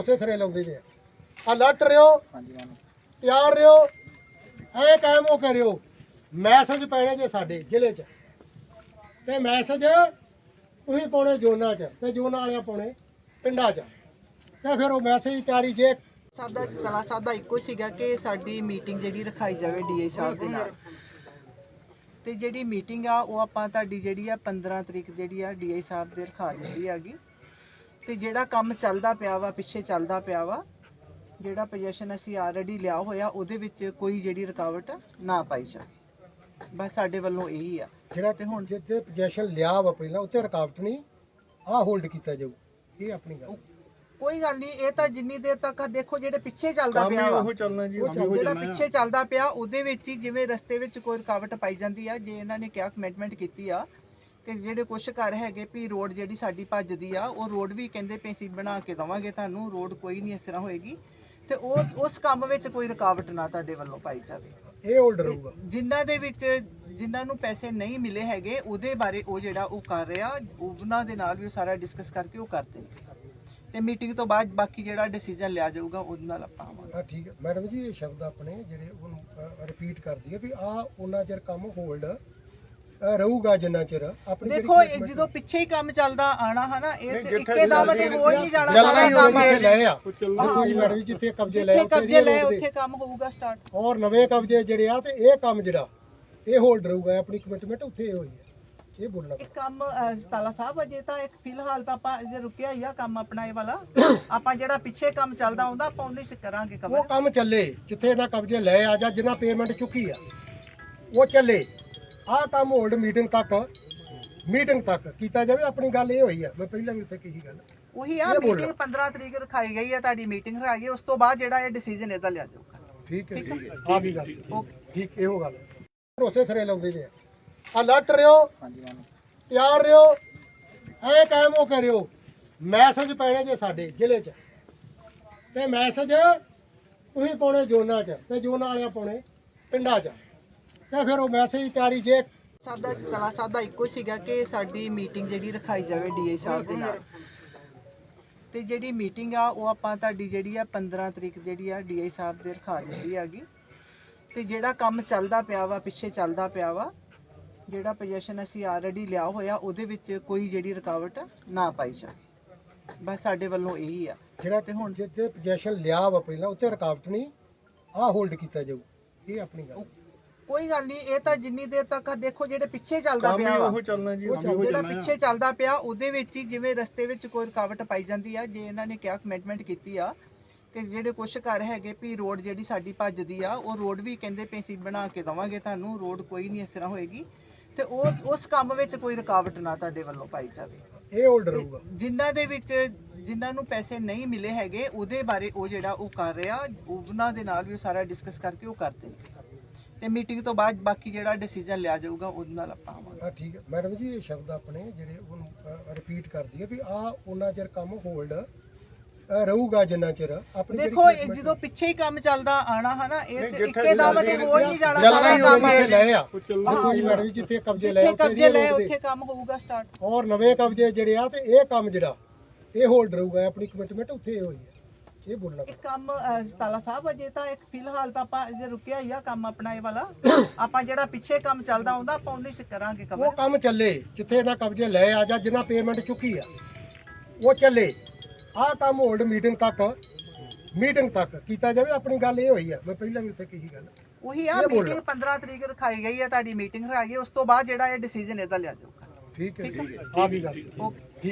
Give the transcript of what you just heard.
ਉਸੇ ਥਰੇ ਲਾਉਂਦੇ ਨੇ। ਆ ਲੱਟ ਰਿਓ ਤਿਆਰ ਰਿਓ ਐ ਕਾਇਮ ਹੋ ਕਰਿਓ ਮੈਸੇਜ ਪੈਣੇ ਜੇ ਸਾਡੇ ਜ਼ਿਲ੍ਹੇ 'ਚ। ਤੇ ਮੈਸੇਜ ਤੁਸੀਂ ਪਾਉਣੇ ਜੋਨਾਂ 'ਚ ਤੇ ਜੋਨਾਂ ਵਾਲਿਆਂ ਪਾਉਣੇ ਪਿੰਡਾਂ 'ਚ। ਤੇ ਫਿਰ ਉਹ ਮੈਸੇਜ ਤਿਆਰੀ ਜੇ ਸਾਡਾ ਕਲਾ ਸਾਹਿਬ ਦਾ ਇੱਕੋ ਸੀਗਾ ਕਿ ਸਾਡੀ ਮੀਟਿੰਗ ਜਿਹੜੀ ਰਖਾਈ ਜਾਵੇ ਡੀਏ ਸਾਹਿਬ ਦੇ ਨਾਲ। ਤੇ ਜਿਹੜੀ ਮੀਟਿੰਗ ਆ ਉਹ ਆਪਾਂ ਤੁਹਾਡੀ ਜਿਹੜੀ ਆ 15 ਤਰੀਕ ਜਿਹੜੀ ਆ ਡੀਏ ਸਾਹਿਬ ਦੇ ਰਖਾ ਦਿੱਤੀ ਹੈਗੀ। ਤੇ ਜਿਹੜਾ ਕੰਮ ਚੱਲਦਾ ਪਿਆ ਵਾ ਪਿੱਛੇ ਚੱਲਦਾ ਪਿਆ ਵਾ ਜਿਹੜਾ ਪੋਜੀਸ਼ਨ ਅਸੀਂ ਆਲਰੇਡੀ ਲਿਆ ਹੋਇਆ ਉਹਦੇ ਵਿੱਚ ਕੋਈ ਜਿਹੜੀ ਰੁਕਾਵਟ ਨਾ ਪਾਈ ਜਾਵੇ। ਬਸ ਸਾਡੇ ਵੱਲੋਂ ਇਹੀ ਆ। ਜਿਹੜਾ ਤੇ ਹੁਣ- ਜਿੱਥੇ ਪੋਜੀਸ਼ਨ ਲਿਆ ਵਾ ਪਹਿਲਾਂ ਉੱਥੇ ਰੁਕਾਵਟ ਨਹੀਂ ਆਹ ਹੋਲਡ ਕੀਤਾ ਜਾਊ। ਇਹ ਆਪਣੀ ਗੱਲ। ਕੋਈ ਗੱਲ ਨਹੀਂ ਇਹ ਤਾਂ ਜਿੰਨੀ ਦੇਰ ਤੱਕ ਆ ਦੇਖੋ ਜਿਹੜੇ ਪਿੱਛੇ ਚੱਲਦਾ ਪਿਆ ਵਾ। ਚੱਲਣਾ ਜੀ ਉਹ ਜਿਹੜਾ ਪਿੱਛੇ ਚੱਲਦਾ ਪਿਆ ਉਹਦੇ ਵਿੱਚ ਹੀ ਜਿਵੇਂ ਰਸਤੇ ਵਿੱਚ ਕੋਈ ਰੁਕਾਵਟ ਪਾਈ ਜਾਂਦੀ ਆ ਜੇ ਇਹਨਾਂ ਨੇ ਕਿਹਾ ਕਮਿਟਮੈਂਟ ਕੀਤੀ ਆ ਕਿ ਜਿਹੜੇ ਕੁਝ ਘਰ ਹੈਗੇ ਵੀ ਰੋਡ ਜਿਹੜੀ ਸਾਡੀ ਭੱਜਦੀ ਆ ਉਹ ਰੋਡ ਵੀ ਕਹਿੰਦੇ ਪਏ ਸੀ ਬਣਾ ਕੇ ਦਵਾਂਗੇ ਤੁਹਾਨੂੰ ਰੋਡ ਕੋਈ ਨਹੀਂ ਇਸ ਤਰ੍ਹਾਂ ਹੋਏਗੀ। ਤੇ ਉਹ ਉਸ ਕੰਮ ਵਿੱਚ ਕੋਈ ਰੁਕਾਵਟ ਨਾ ਤੁਹਾਡੇ ਵੱਲੋਂ ਪਾਈ ਜਾਵੇ। ਇਹ ਹੋਲਡ ਰਹੂਗਾ ਜਿਨ੍ਹਾਂ ਦੇ ਵਿੱਚ ਜਿਨ੍ਹਾਂ ਨੂੰ ਪੈਸੇ ਨਹੀਂ ਮਿਲੇ ਹੈਗੇ ਉਹਦੇ ਬਾਰੇ ਉਹ ਜਿਹੜਾ ਉਹ ਕਰ ਰਿਹਾ ਉਹਨਾਂ ਦੇ ਨਾਲ ਵੀ ਉਹ ਸਾਰਾ ਡਿਸਕਸ ਕਰਕੇ ਉਹ ਕਰਦੇ ਨੇ ਤੇ ਮੀਟਿੰਗ ਤੋਂ ਬਾਅਦ ਬਾਕੀ ਜਿਹੜਾ ਡਿਸੀਜਨ ਲਿਆ ਜਾਊਗਾ ਉਹਦੇ ਨਾਲ ਆਪਾਂ ਆਵਾਂਗੇ। ਆ ਠੀਕ ਹੈ। ਮੈਡਮ ਜੀ ਇਹ ਸ਼ਬਦ ਆਪਣੇ ਜਿਹੜੇ ਉਹਨੂੰ ਰਿਪੀਟ ਕਰਦੀ ਹੈ ਵੀ ਆ ਉਹਨਾਂ ਚਿਰ ਕੰਮ ਹੋਲਡ ਰਹੂਗਾ ਜਿੰਨਾ ਚਿਰ ਆਪਣੀ ਜਿਹੜੀ ਦੇਖੋ ਇਹ commitment ਜਦੋਂ ਪਿੱਛੇ ਹੀ ਕੰਮ ਚੱਲਦਾ ਆਣਾ ਹਨਾ ਇਹ ਤੇ ਇੱਕੇ ਦਮ ਤੇ ਹੋ ਹੀ ਨਹੀਂ ਜਾਣਾ ਜਲਦੀ ਸਾਰਾ ਹੀ ਕੰਮ ਲੈ ਆ। ਉਹ ਦੇਖੋ ਜੀ ਮੈਡਮ ਜੀ ਜਿੱਥੇ ਕਬਜ਼ੇ ਲੈ ਜਿੱਥੇ ਉੱਥੇ ਕਬਜ਼ੇ ਲਏ ਰੋਕਦੇ। ਉੱਥੇ ਕੰਮ ਹੋਊਗਾ ਸਟਾਰਟ ਔਰ ਨਵੇਂ ਕਬਜ਼ੇ ਜਿਹੜੇ ਆ ਤੇ ਇਹ ਕੰਮ ਜਿਹੜਾ ਇਹ ਹੋਲਡ ਰਹੂਗਾ ਆਪਣੀ ਕਮਿਟਮੈਂਟ ਉੱਥੇ ਹੋਈ ਹੈ। ਇਹ ਬੋਲਣਾ ਇਹ ਕੰਮ ਅਹ, ਤਾਲਾ ਸਾਹਿਬ ਅਜੇ ਤਾਂ ਇੱਕ ਫਿਲਹਾਲ ਤਾਂ ਆਪਾਂ ਅਜੇ ਰੁਕਿਆ ਹੀ ਆ ਕੰਮ ਆਪਣਾ ਇਹ ਵਾਲਾ। ਆਪਾਂ ਜਿਹੜਾ ਪਿੱਛੇ ਕੰਮ ਚੱਲਦਾ ਹੁੰਦਾ ਆਪਾਂ ਉਹਦੇ ਚ ਕਰਾਂਗੇ ਉਹ ਕਵਰ ਕੰਮ ਚੱਲੇ ਜਿੱਥੇ ਇਹਨਾਂ ਕਬਜ਼ੇ ਲੈ ਆ ਜਾਂ ਜਿੰਨਾ ਪੇਮੈਂਟ ਚੁੱਕੀ ਆ ਉਹ ਚੱਲੇ। ਆਹ ਕੰਮ ਹੋਲਡ ਮੀਟਿੰਗ ਤੱਕ ਮੀਟਿੰਗ ਤੱਕ ਕੀਤਾ ਜਾਵੇ ਆਪਣੀ ਗੱਲ ਇਹ ਹੋਈ ਆ। ਮੈਂ ਪਹਿਲਾਂ ਵੀ ਉੱਥੇ ਕਹੀ ਗੱਲ। ਉਹੀ ਆ ਇਹ ਬੋਲਣਾ। ਮੀਟਿੰਗ 15 ਤਰੀਕ ਰਖਾਈ ਗਈ ਆ ਤੁਹਾਡੀ ਮੀਟਿੰਗ ਰਖਾਈ ਗਈ ਉਸ ਤੋਂ ਬਾਅਦ ਜਿਹੜਾ ਇਹ ਡਿਸੀਜਨ ਇਹਦਾ ਲਿਆ ਜਾਊਗਾ। ਠੀਕ ਹੈ ਠੀਕ ਹੈ। ਆ ਵੀ ਗੱਲ। ਓਕੇ। ਠੀਕ ਇਹੋ ਗੱਲ। ਉਸੇ ਥਰੇ ਲਾਉਂਦੇ ਨੇ ਆ ਲੱਟ ਰਿਓ ਤਿਆਰ ਰਿਓ ਐ ਕਾਇਮ ਹੋ ਕਰਿਓ ਮੈਸੇਜ ਪੈਣੇ ਜੇ ਸਾਡੇ ਜ਼ਿਲ੍ਹੇ 'ਚ। ਤੇ ਮੈਸੇਜ ਤੁਸੀਂ ਪਾਉਣੇ ਜੋਨਾਂ 'ਚ ਤੇ ਜੋਨਾਂ ਵਾਲਿਆਂ ਪਾਉਣੇ ਪਿੰਡਾਂ 'ਚ। ਤੇ ਫਿਰ ਉਹ ਮੈਸੇਜ ਦੀ ਤਿਆਰੀ ਜੇ ਸਾਡਾ ਕਲਾ ਸਾਹਿਬ ਦਾ ਇੱਕੋ ਸੀਗਾ ਕਿ ਸਾਡੀ ਮੀਟਿੰਗ ਜਿਹੜੀ ਰਖਾਈ ਜਾਵੇ ਡੀਏ ਸਾਹਿਬ ਦੇ ਨਾਲ। ਤੇ ਜਿਹੜੀ ਮੀਟਿੰਗ ਆ ਉਹ ਆਪਾਂ ਤੁਹਾਡੀ ਜਿਹੜੀ ਆ 15 ਤਰੀਕ ਜਿਹੜੀ ਆ ਡੀਏ ਸਾਹਿਬ ਦੇ ਰਖਾ ਦਿੱਤੀ ਹੈਗੀ। ਤੇ ਜਿਹੜਾ ਕੰਮ ਚੱਲਦਾ ਪਿਆ ਵਾ ਪਿੱਛੇ ਚੱਲਦਾ ਪਿਆ ਵਾ ਜਿਹੜਾ ਪੋਜੀਸ਼ਨ ਅਸੀਂ ਆਲਰੇਡੀ ਲਿਆ ਹੋਇਆ ਉਹਦੇ ਵਿੱਚ ਕੋਈ ਜਿਹੜੀ ਰੁਕਾਵਟ ਨਾ ਪਾਈ ਜਾਵੇ। ਬਸ ਸਾਡੇ ਵੱਲੋਂ ਇਹੀ ਆ। ਜਿਹੜਾ ਤੇ ਹੁਣ- ਜਿੱਥੇ ਪੋਜੀਸ਼ਨ ਲਿਆ ਵਾ ਪਹਿਲਾਂ ਉੱਥੇ ਰੁਕਾਵਟ ਨਹੀਂ ਆਹ ਹੋਲਡ ਕੀਤਾ ਜਾਊ। ਇਹ ਆਪਣੀ ਗੱਲ। ਕੋਈ ਗੱਲ ਨਹੀਂ ਇਹ ਤਾਂ ਜਿੰਨੀ ਦੇਰ ਤੱਕ ਆ ਦੇਖੋ ਜਿਹੜੇ ਪਿੱਛੇ ਚੱਲਦਾ ਪਿਆ ਵਾ। ਚੱਲਣਾ ਜੀ ਉਹ ਜਿਹੜਾ ਪਿੱਛੇ ਚੱਲਦਾ ਪਿਆ ਉਹਦੇ ਵਿੱਚ ਹੀ ਜਿਵੇਂ ਰਸਤੇ ਵਿੱਚ ਕੋਈ ਰੁਕਾਵਟ ਪਾਈ ਜਾਂਦੀ ਆ ਜੇ ਇਹਨਾਂ ਨੇ ਕਿਹਾ ਕਮਿਟਮੈਂਟ ਕੀਤੀ ਆ ਕਿ ਜਿਹੜੇ ਕੁਝ ਘਰ ਹੈਗੇ ਵੀ ਰੋਡ ਜਿਹੜੀ ਸਾਡੀ ਭੱਜਦੀ ਆ ਉਹ ਰੋਡ ਵੀ ਕਹਿੰਦੇ ਪਏ ਸੀ ਬਣਾ ਕੇ ਦਵਾਂਗੇ ਤੁਹਾਨੂੰ ਰੋਡ ਕੋਈ ਨਹੀਂ ਇਸ ਤਰ੍ਹਾਂ ਹੋਏਗੀ। ਤੇ ਉਹ ਉਸ ਕੰਮ ਵਿੱਚ ਕੋਈ ਰੁਕਾਵਟ ਨਾ ਤੁਹਾਡੇ ਵੱਲੋਂ ਪਾਈ ਜਾਵੇ। ਇਹ ਹੋਲਡ ਰਹੂਗਾ ਜਿਨ੍ਹਾਂ ਦੇ ਵਿੱਚ ਜਿਨ੍ਹਾਂ ਨੂੰ ਪੈਸੇ ਨਹੀਂ ਮਿਲੇ ਹੈਗੇ ਉਹਦੇ ਬਾਰੇ ਉਹ ਜਿਹੜਾ ਉਹ ਕਰ ਰਿਹਾ ਉਹਨਾਂ ਦੇ ਨਾਲ ਵੀ ਉਹ ਸਾਰਾ ਡਿਸਕਸ ਕਰਕੇ ਉਹ ਕਰਦੇ ਨੇ ਤੇ ਮੀਟਿੰਗ ਤੋਂ ਬਾਅਦ ਬਾਕੀ ਜਿਹੜਾ ਡਿਸੀਜਨ ਲਿਆ ਜਾਊਗਾ ਉਹਦੇ ਨਾਲ ਆਪਾਂ ਆਵਾਂਗੇ। ਆ ਠੀਕ ਹੈ। ਮੈਡਮ ਜੀ ਇਹ ਸ਼ਬਦ ਆਪਣੇ ਜਿਹੜੇ ਉਹਨੂੰ ਰਿਪੀਟ ਕਰਦੀ ਹੈ ਵੀ ਆ ਉਹਨਾਂ ਚਿਰ ਕੰਮ ਹੋਲਡ ਰਹੂਗਾ ਜਿੰਨਾ ਚਿਰ ਆਪਣੀ ਦੇਖੋ ਇਹ ਜਦੋਂ ਪਿੱਛੇ ਹੀ ਕੰਮ ਚੱਲਦਾ ਆਣਾ ਹਨਾ ਇਹ ਤੇ ਇੱਕੇ ਦਮ ਤੇ ਹੋ ਹੀ ਨਹੀਂ ਜਾਣਾ ਸਾਰਾ ਹੀ ਕੰਮ ਲੈ ਆ। ਦੇਖੋ ਜੀ ਮੈਡਮ ਜੀ ਜਿੱਥੇ ਕਬਜ਼ੇ ਲੈ ਜਿੱਥੇ ਉੱਥੇ ਕਬਜ਼ੇ ਰੋਕਦੇ। ਉੱਥੇ ਕੰਮ ਹੋਊਗਾ ਸਟਾਰਟ ਔਰ ਨਵੇਂ ਕਬਜ਼ੇ ਜਿਹੜੇ ਆ ਤੇ ਇਹ ਕੰਮ ਜਿਹੜਾ ਇਹ ਹੋਲਡ ਰਹੂਗਾ ਆਪਣੀ ਕਮਿਟਮੈਂਟ ਉੱਥੇ ਹੋਈ ਹੈ। ਇਹ ਬੋਲਣਾ ਇਹ ਕੰਮ ਅਹ, ਤਾਲਾ ਸਾਹਿਬ ਅਜੇ ਤਾਂ ਇੱਕ ਫਿਲਹਾਲ ਤਾਂ ਆਪਾਂ ਅਜੇ ਰੁਕਿਆ ਹੀ ਆ ਕੰਮ ਆਪਣਾ ਇਹ ਵਾਲਾ। ਆਪਾਂ ਜਿਹੜਾ ਪਿੱਛੇ ਕੰਮ ਚੱਲਦਾ ਹੁੰਦਾ ਆਪਾਂ ਉਹਦੇ ਚ ਕਰਾਂਗੇ ਉਹ ਕਵਰ ਕੰਮ ਚੱਲੇ ਜਿੱਥੇ ਇਹਨਾਂ ਕਬਜ਼ੇ ਲੈ ਆ ਜਾਂ ਜਿੰਨਾ ਪੇਮੈਂਟ ਚੁੱਕੀ ਆ ਉਹ ਚੱਲੇ। ਆਹ ਕੰਮ ਹੋਲਡ ਮੀਟਿੰਗ ਤੱਕ ਮੀਟਿੰਗ ਤੱਕ ਕੀਤਾ ਜਾਵੇ ਆਪਣੀ ਗੱਲ ਇਹ ਹੋਈ ਆ। ਮੈਂ ਪਹਿਲਾਂ ਵੀ ਉੱਥੇ ਕਹੀ ਗੱਲ। ਉਹੀ ਆ ਇਹ ਬੋਲਣਾ। ਮੀਟਿੰਗ 15 ਤਰੀਕ ਰਖਾਈ ਗਈ ਆ ਤੁਹਾਡੀ ਮੀਟਿੰਗ ਰਖਾਈ ਗਈ ਉਸ ਤੋਂ ਬਾਅਦ ਜਿਹੜਾ ਇਹ ਡਿਸੀਜਨ ਇਹਦਾ ਲਿਆ ਜਾਊਗਾ। ਠੀਕ ਹੈ ਹੈ। ਆ ਵੀ ਗੱਲ। ਓਕੇ। ਠੀਕ